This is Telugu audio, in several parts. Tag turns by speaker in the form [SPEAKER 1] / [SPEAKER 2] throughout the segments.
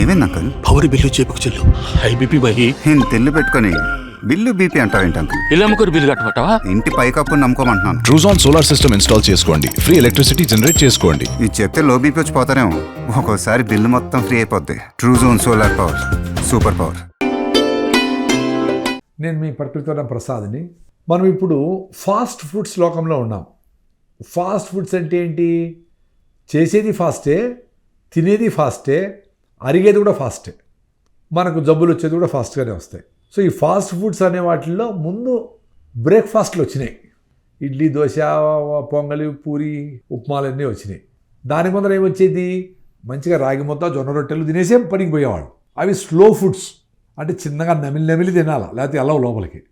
[SPEAKER 1] ఏమైంది అంకుల్
[SPEAKER 2] పవర్ బిల్లు చేపుకు చెల్లు. High BP bye.
[SPEAKER 1] నేను తెల్లు పెట్టుకొని బిల్లు బీపీ అంటావేంటి అంకుల్
[SPEAKER 2] ఇలా అమ్ముకోరు బిల్లు కట్టమంటావా?
[SPEAKER 1] ఇంటి పైకప్పు నమ్ముకోమంటున్నాను.
[SPEAKER 3] ట్రూజాన్ సోలార్ సిస్టమ్ ఇన్స్టాల్ చేసుకోండి. ఫ్రీ ఎలక్ట్రిసిటీ జనరేట్ చేసుకోండి.
[SPEAKER 1] ఇది చెప్తే లో బీపీ వచ్చి పోతారేమో. ఒక్కోసారి బిల్లు మొత్తం ఫ్రీ అయిపోద్ది. Truzon solar power super power
[SPEAKER 4] నేను మీ ప్రకృతివరం ప్రసాద్ని. మనం ఇప్పుడు ఫాస్ట్ ఫుడ్స్ లోకంలో ఉన్నాం. ఫాస్ట్ ఫుడ్స్ అంటే ఏంటి? చేసేది ఫాస్టే తినేది ఫాస్టే అరిగేది కూడా ఫాస్టే. మనకు జబ్బులు వచ్చేది కూడా ఫాస్ట్గానే వస్తాయి. సో ఈ ఫాస్ట్ ఫుడ్స్ అనే వాటిల్లో ముందు బ్రేక్ఫాస్ట్లు వచ్చినాయి. ఇడ్లీ దోశ పొంగలి పూరి ఉప్మాలు అన్నీ వచ్చినాయి. దాని ముందర ఏమొచ్చేది? మంచిగా రాగి ముద్ద జొన్న రొట్టెలు తినేసే పనికి పోయేవాళ్ళు. అవి స్లో ఫుడ్స్ అంటే చిన్నగా నమిలి నమిలి తినాలి లేకపోతే ఎలా లోపలికి?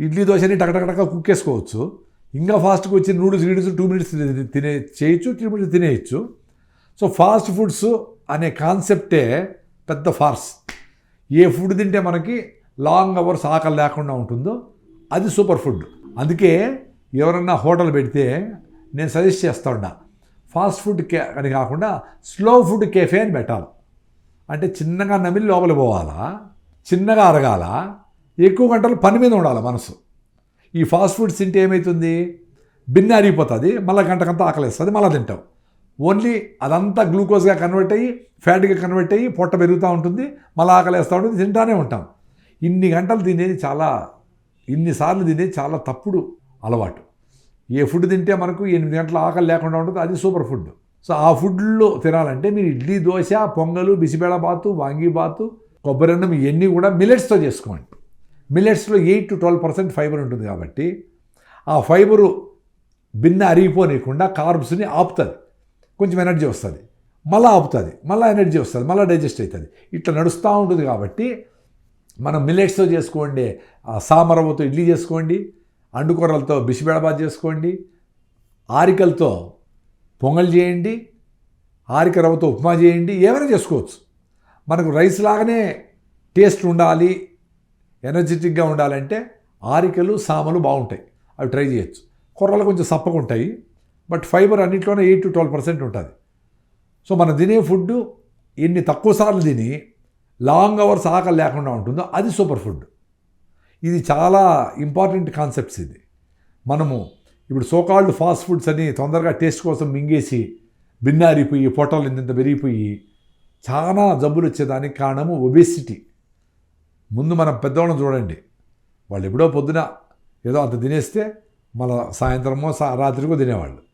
[SPEAKER 4] ఇడ్లీ దోశని టకటకటక కుక్కేసుకోవచ్చు. ఇంకా ఫాస్ట్గా వచ్చి నూడిల్స్ గీడిల్స్ టూ మినిట్స్ తినే చేయొచ్చు టూ మినిట్స్ తినేయచ్చు. సో ఫాస్ట్ ఫుడ్స్ అనే కాన్సెప్టే పెద్ద ఫార్స్. ఏ ఫుడ్ తింటే మనకి లాంగ్ అవర్స్ ఆకలి లేకుండా ఉంటుందో అది సూపర్ ఫుడ్. అందుకే ఎవరన్నా హోటల్ పెడితే నేను సజెస్ట్ చేస్తా ఉన్నా ఫాస్ట్ ఫుడ్ కే అని కాకుండా స్లో ఫుడ్ కేఫే అని పెట్టాలి. అంటే చిన్నగా నమిలి లోపలి పోవాలా చిన్నగా అరగాల ఎక్కువ గంటలు పని మీద ఉండాలి మనసు. ఈ ఫాస్ట్ ఫుడ్స్ తింటే ఏమవుతుంది బిన్న అరిగిపోతుంది మళ్ళీ గంటకంతా ఆకలిస్తుంది మళ్ళీ తింటాం. ఓన్లీ అదంతా గ్లూకోజ్గా కన్వర్ట్ అయ్యి ఫ్యాట్గా కన్వర్ట్ అయ్యి పొట్ట పెరుగుతూ ఉంటుంది మళ్ళీ ఆకలేస్తూ ఉంటుంది తింటానే ఉంటాం. ఇన్ని గంటలు తినేది చాలా ఇన్నిసార్లు తినేది చాలా తప్పుడు అలవాటు. ఏ ఫుడ్ తింటే మనకు ఎనిమిది గంటల ఆకలి లేకుండా ఉంటుంది అది సూపర్ ఫుడ్. సో ఆ ఫుడ్లో తినాలంటే మీరు ఇడ్లీ దోశ పొంగలు బిసిబేళ బాతు వాంగి కొబ్బరి అన్నం ఇవన్నీ కూడా మిలెట్స్తో చేసుకోండి. మిలెట్స్లో eight to twelve percent fibre ఉంటుంది కాబట్టి ఆ ఫైబరు బిన్న అరిగిపోనీయకుండా కార్బ్స్ని ఆపుతుంది. కొంచెం ఎనర్జీ వస్తుంది. మళ్ళీ ఆపుతుంది. మళ్ళీ ఎనర్జీ వస్తుంది. మళ్ళీ డైజెస్ట్ అవుతుంది ఇట్లా నడుస్తూ ఉంటుంది కాబట్టి మనం మిల్లెట్స్తో చేసుకోండి ఆ సామరవ్వతో ఇడ్లీ చేసుకోండి అండుకూరలతో బిసిబెడబాద్ చేసుకోండి ఆరికలతో పొంగల్ చేయండి ఆరిక రవ్వతో ఉప్మా చేయండి ఏమైనా చేసుకోవచ్చు. మనకు రైస్ లాగానే టేస్ట్ ఉండాలి ఎనర్జెటిక్గా ఉండాలంటే ఆరికలు సామలు బాగుంటాయి. అవి ట్రై చేయొచ్చు. కూరలు కొంచెం సప్పగా ఉంటాయి. బట్ ఫైబర్ అన్నింటిలోనే ఎయిట్ టు ట్వెల్వ్ పర్సెంట్ ఉంటుంది. సో మనం తినే ఫుడ్ ఎన్ని తక్కువ సార్లు తిని లాంగ్ అవర్స్ ఆకలి లేకుండా ఉంటుందో అది సూపర్ ఫుడ్. ఇది చాలా ఇంపార్టెంట్ కాన్సెప్ట్స్ ఇది. మనము ఇప్పుడు సోకాల్డ్ ఫాస్ట్ ఫుడ్స్ అని తొందరగా టేస్ట్ కోసం మింగేసి బిన్నారిపోయి పొట్టలు ఇంత పెరిగిపోయి చాలా జబ్బులు వచ్చేదానికి కారణము ఒబేసిటీ. ముందు మనం పెద్దవాళ్ళని చూడండి. వాళ్ళు ఎప్పుడో పొద్దున ఏదో అంత తినేస్తే మళ్ళీ సాయంత్రమో సా రాత్రికో తినేవాళ్ళు.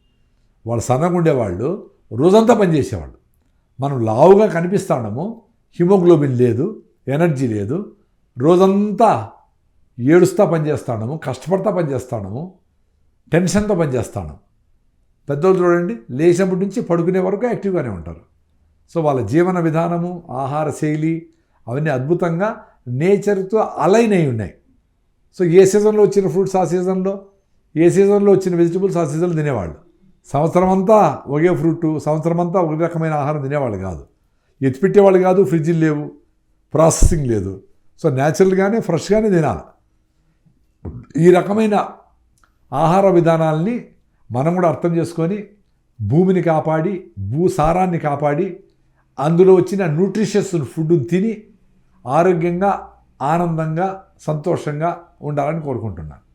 [SPEAKER 4] వాళ్ళు సన్నగా ఉండేవాళ్ళు రోజంతా పనిచేసేవాళ్ళు మనం లావుగా కనిపిస్తాము హిమోగ్లోబిన్ లేదు ఎనర్జీ లేదు రోజంతా ఏడుస్తా పనిచేస్తాము కష్టపడతా పనిచేస్తాము టెన్షన్తో పనిచేస్తాను పెద్దోళ్ళు చూడండి లేచినప్పటి నుంచి పడుకునే వరకు యాక్టివ్గానే ఉంటారు. సో వాళ్ళ జీవన విధానము ఆహార శైలి అవన్నీ అద్భుతంగా నేచర్తో అలైన్ అయి ఉన్నాయి. సో ఏ సీజన్లో వచ్చిన ఫ్రూట్స్ ఆ సీజన్లో? ఏ సీజన్లో వచ్చిన వెజిటబుల్స్ ఆ సీజన్లో తినేవాళ్ళు? సంవత్సరం అంతా ఒకే ఫ్రూట్ సంవత్సరం అంతా ఒక రకమైన ఆహారం తినేవాళ్ళు కాదు. ఎత్తిపెట్టేవాళ్ళు కాదు ఫ్రిడ్జ్లు లేవు ప్రాసెసింగ్ లేదు. సో న్యాచురల్గానే ఫ్రెష్గానే తినాలి. ఈ రకమైన ఆహార విధానాల్ని మనం కూడా అర్థం చేసుకొని భూమిని కాపాడి భూసారాన్ని కాపాడి అందులో వచ్చిన న్యూట్రిషియస్ ఫుడ్ తిని ఆరోగ్యంగా ఆనందంగా సంతోషంగా ఉండాలని కోరుకుంటున్నాను.